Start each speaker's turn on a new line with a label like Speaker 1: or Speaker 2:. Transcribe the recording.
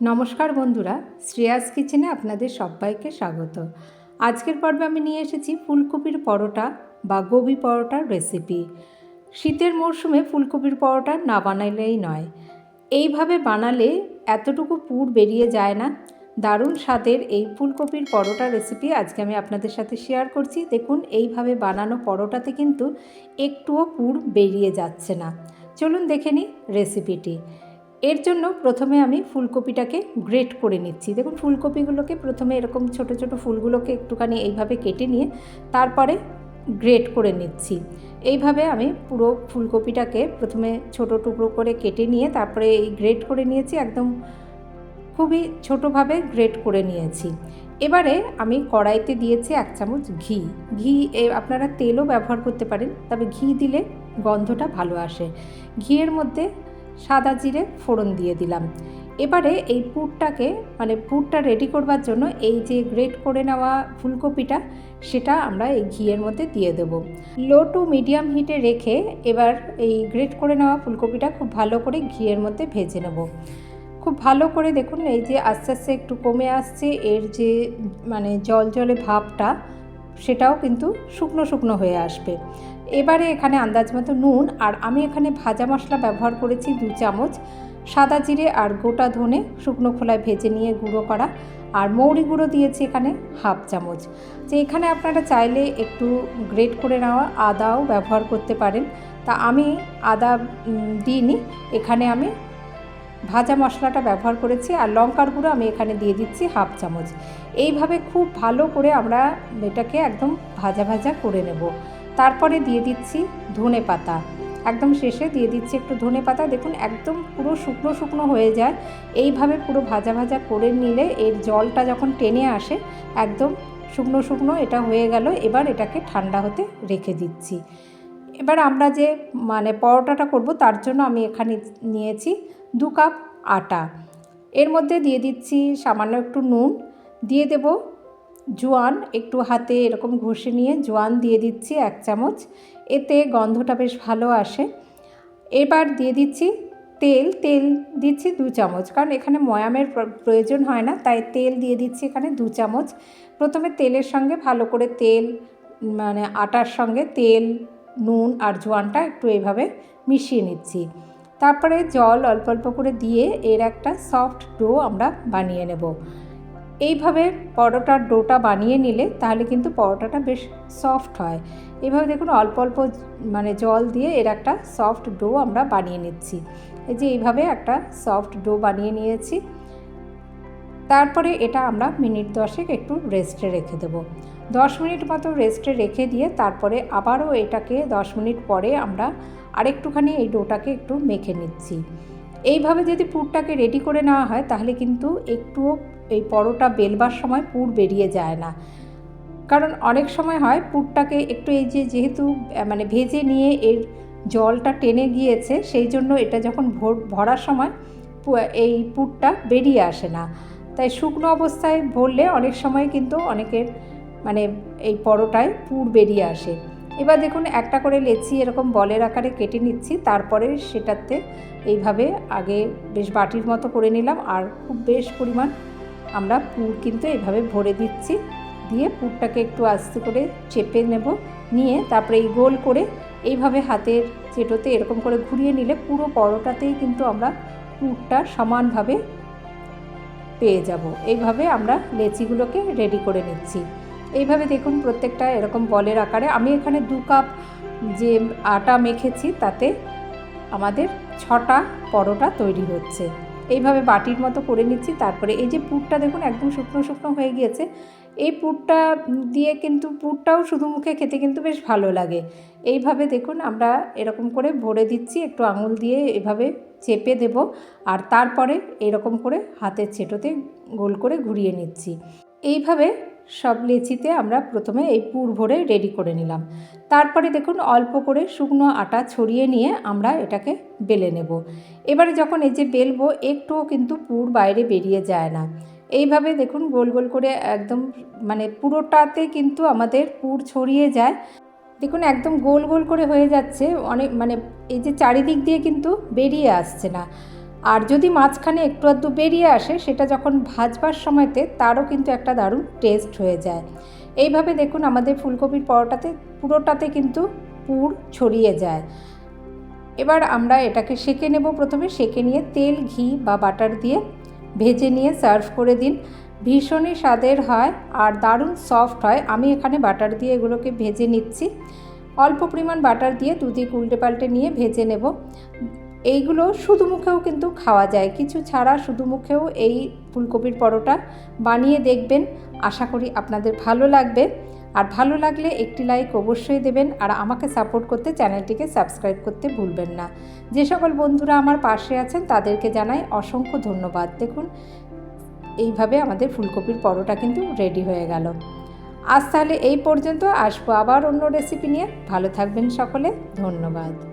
Speaker 1: নমস্কার বন্ধুরা, শ্রেয়াস কিচেনে আপনাদের সবাইকে স্বাগত। আজকের পর্বে আমি নিয়ে এসেছি ফুলকপির পরোটা বা গোবি পরোটার রেসিপি শীতের মরশুমে ফুলকপির পরোটা না বানাইলেই নয়। এইভাবে বানালে এতটুকু পুর বেরিয়ে যায় না। দারুণ স্বাদের এই ফুলকপির পরোটা রেসিপি আজকে আমি আপনাদের সাথে শেয়ার করছি। দেখুন, এইভাবে বানানো পরোটাতে কিন্তু একটুও পুর বেরিয়ে যাচ্ছে না। চলুন দেখে নিই রেসিপিটি এর জন্য প্রথমে আমি ফুলকপিটাকে গ্রেট করে নিচ্ছি। দেখুন, ফুলকপিগুলোকে প্রথমে এরকম ছোট ছোট ফুলগুলোকে একটুখানি এইভাবে কেটে নিয়ে তারপরে গ্রেট করে নিচ্ছি। এইভাবে আমি পুরো ফুলকপিটাকে প্রথমে ছোট টুকরো করে কেটে নিয়ে তারপরে এই গ্রেট করে নিয়েছি, একদম খুবই ছোটোভাবে গ্রেট করে নিয়েছি। এবারে আমি কড়াইতে দিয়েছি এক চামচ ঘি। ঘি আপনারা তেলও ব্যবহার করতে পারেন, তবে ঘি দিলে গন্ধটা ভালো আসে। ঘিয়ের মধ্যে সাদা জিরে ফোড়ন দিয়ে দিলাম। এবারে এই পুরটাকে মানে পুরটা রেডি করবার জন্য এই যে গ্রেট করে নেওয়া ফুলকপিটা, সেটা আমরা এই ঘিয়ের মধ্যে দিয়ে দেব। লো টু মিডিয়াম হিটে রেখে এবার এই গ্রেট করে নেওয়া ফুলকপিটা খুব ভালো করে ঘিয়ের মধ্যে ভেজে নেব। খুব ভালো করে দেখুন, এই যে আস্তে আস্তে একটু কমে আসছে, এর যে মানে জল জলে ভাবটা সেটাও কিন্তু শুকনো শুকনো হয়ে আসবে। এবারে এখানে আন্দাজ মতো নুন আর আমি এখানে ভাজা মশলা ব্যবহার করেছি দু চামচ। সাদা জিরে আর গোটা ধনে শুকনো খোলায় ভেজে নিয়ে গুঁড়ো করা আর মৌরি গুঁড়ো দিয়েছি এখানে হাফ চামচ। যে এখানে আপনারা চাইলে একটু গ্রেট করে নেওয়া আদাও ব্যবহার করতে পারেন। তা আমি আদা দিইনি। এখানে আমি ভাজা মশলাটা ব্যবহার করেছি আর লঙ্কার গুঁড়ো আমি এখানে দিয়ে দিচ্ছি হাফ চামচ। এইভাবে খুব ভালো করে আমরা এটাকে একদম ভাজা ভাজা করে নেব। তারপরে দিয়ে দিচ্ছি ধনে পাতা। একদম শেষে দিয়ে দিচ্ছি একটু ধনে পাতা। দেখুন, একদম পুরো শুকনো শুকনো হয়ে যায়। এইভাবে পুরো ভাজা ভাজা করে নিলে এর জলটা যখন টেনে আসে, একদম শুকনো শুকনো এটা হয়ে গেল। এবার এটাকে ঠান্ডা হতে রেখে দিচ্ছি। এবার আমরা যে মানে পরোটাটা করব, তার জন্য আমি এখানে নিয়েছি দু কাপ আটা। এর মধ্যে দিয়ে দিচ্ছি সামান্য একটু নুন। দিয়ে দেব জোয়ান, একটু হাতে এরকম ঘষে নিয়ে জোয়ান দিয়ে দিচ্ছি এক চামচ। এতে গন্ধটা বেশ ভালো আসে। এবার দিয়ে দিচ্ছি তেল। তেল দিচ্ছি দু চামচ। কারণ এখানে ময়ামের প্রয়োজন হয় না, তাই তেল দিয়ে দিচ্ছি এখানে দু চামচ। প্রথমে তেলের সঙ্গে ভালো করে তেল মানে আটার সঙ্গে তেল, নুন আর জোয়ানটা একটু এইভাবে মিশিয়ে নিচ্ছি। তারপরে জল অল্প অল্প করে দিয়ে এর একটা সফট ডো আমরা বানিয়ে নেব। এইভাবে পরোটার ডোটা বানিয়ে নিলে তাহলে কিন্তু পরোটাটা বেশ সফট হয়। এইভাবে দেখুন অল্প অল্প মানে জল দিয়ে এর একটা সফট ডো আমরা বানিয়ে নিচ্ছি। এই যে এইভাবে একটা সফট ডো বানিয়ে নিয়েছি। তারপরে এটা আমরা মিনিট দশেক একটু রেস্টে রেখে দেবো। দশ মিনিট মতো রেস্টে রেখে দিয়ে তারপরে আবারও এটাকে দশ মিনিট পরে আমরা আরেকটুখানি এই ডোটাকে একটু মেখে নিচ্ছি। এইভাবে যদি পুরটাকে রেডি করে নেওয়া হয়, তাহলে কিন্তু একটুও এই পরোটা বেলবার সময় পুর বেরিয়ে যায় না। কারণ অনেক সময় হয় পুরটাকে একটু এই যে যেহেতু মানে ভেজে নিয়ে এর জলটা টেনে গিয়েছে, সেই জন্য এটা যখন ভরার সময় এই পুরটা বেরিয়ে আসে না। তাই শুকনো অবস্থায় ভরলে অনেক সময় কিন্তু অনেকের মানে এই পরোটায় পুর বেরিয়ে আসে। এবার দেখুন একটা করে লেচি এরকম বলের আকারে কেটে নিচ্ছি, তারপরে সেটাতে এইভাবে আগে বেশ বাটির মতো করে নিলাম আর খুব বেশ পরিমাণ আমরা পুর কিন্তু এইভাবে ভরে দিচ্ছি। দিয়ে পুরটাকে একটু আস্তে করে চেপে নেব, নিয়ে তারপরে এই গোল করে এইভাবে হাতের চেটোতে এরকম করে ঘুরিয়ে নিলে পুরো পরোটাতেই কিন্তু আমরা পুরটা সমানভাবে পেয়ে যাব। এইভাবে আমরা লেচিগুলোকে রেডি করে নিচ্ছি। এইভাবে দেখুন প্রত্যেকটা এরকম বলের আকারে। আমি এখানে দু কাপ যে আটা মেখেছি, তাতে আমাদের ছটা পরোটা তৈরি হচ্ছে। এইভাবে বাটির মতো করে নিচ্ছি, তারপরে এই যে পুরটা দেখুন একদম শুকনো শুকনো হয়ে গিয়েছে। এই পুরটা দিয়ে কিন্তু, পুরটাও শুধু মুখে খেতে কিন্তু বেশ ভালো লাগে। এইভাবে দেখুন আমরা এরকম করে ভরে দিচ্ছি, একটু আঙুল দিয়ে এভাবে চেপে দেব, আর তারপরে এরকম করে হাতের ছেটোতে গোল করে ঘুরিয়ে নিচ্ছি। এইভাবে সব লেচিতে আমরা প্রথমে এই পুর ভরে রেডি করে নিলাম। তারপরে দেখুন অল্প করে শুকনো আটা ছড়িয়ে নিয়ে আমরা এটাকে বেলে নেব। এবারে যখন এই যে বেলবো, একটুও কিন্তু পুর বাইরে বেরিয়ে যায় না। এইভাবে দেখুন গোল গোল করে একদম মানে পুরোটাতে কিন্তু আমাদের পুর ছড়িয়ে যায়। দেখুন একদম গোল গোল করে হয়ে যাচ্ছে। অনেক মানে এই যে চারিদিক দিয়ে কিন্তু বেরিয়ে আসছে না। আর যদি মাঝখানে একটু আধটু বেরিয়ে আসে, সেটা যখন ভাজবার সময়তে তারও কিন্তু একটা দারুণ টেস্ট হয়ে যায়। এইভাবে দেখুন আমাদের ফুলকপির পরোটাতে পুরোটাতে কিন্তু পুর ছড়িয়ে যায়। এবার আমরা এটাকে সেঁকে নেব প্রথমে। সেঁকে নিয়ে তেল, ঘি বা বাটার দিয়ে ভেজে নিয়ে সার্ভ করে দিন। ভীষণই স্বাদের হয় আর দারুণ সফট হয়। আমি এখানে বাটার দিয়ে এগুলোকে ভেজে নিচ্ছি। অল্প পরিমাণ বাটার দিয়ে দুদিক উল্টে পাল্টে নিয়ে ভেজে নেব। এইগুলো শুধু মুখেও কিন্তু খাওয়া যায়। কিছু ছাড়া শুধু মুখেও এই ফুলকপির পরোটা বানিয়ে দেখবেন। আশা করি আপনাদের ভালো লাগবে। আর ভালো লাগলে একটি লাইক অবশ্যই দেবেন। আর আমাকে সাপোর্ট করতে চ্যানেলটিকে সাবস্ক্রাইব করতে ভুলবেন না। যে সকল বন্ধুরা আমার পাশে আছেন, তাদেরকে জানাই অসংখ্য ধন্যবাদ। দেখুন, এইভাবে আমাদের ফুলকপির পরোটা কিন্তু রেডি হয়ে গেল। আজ তাহলে এই পর্যন্ত। আসব আবার অন্য রেসিপি নিয়ে। ভালো থাকবেন সকলে। ধন্যবাদ।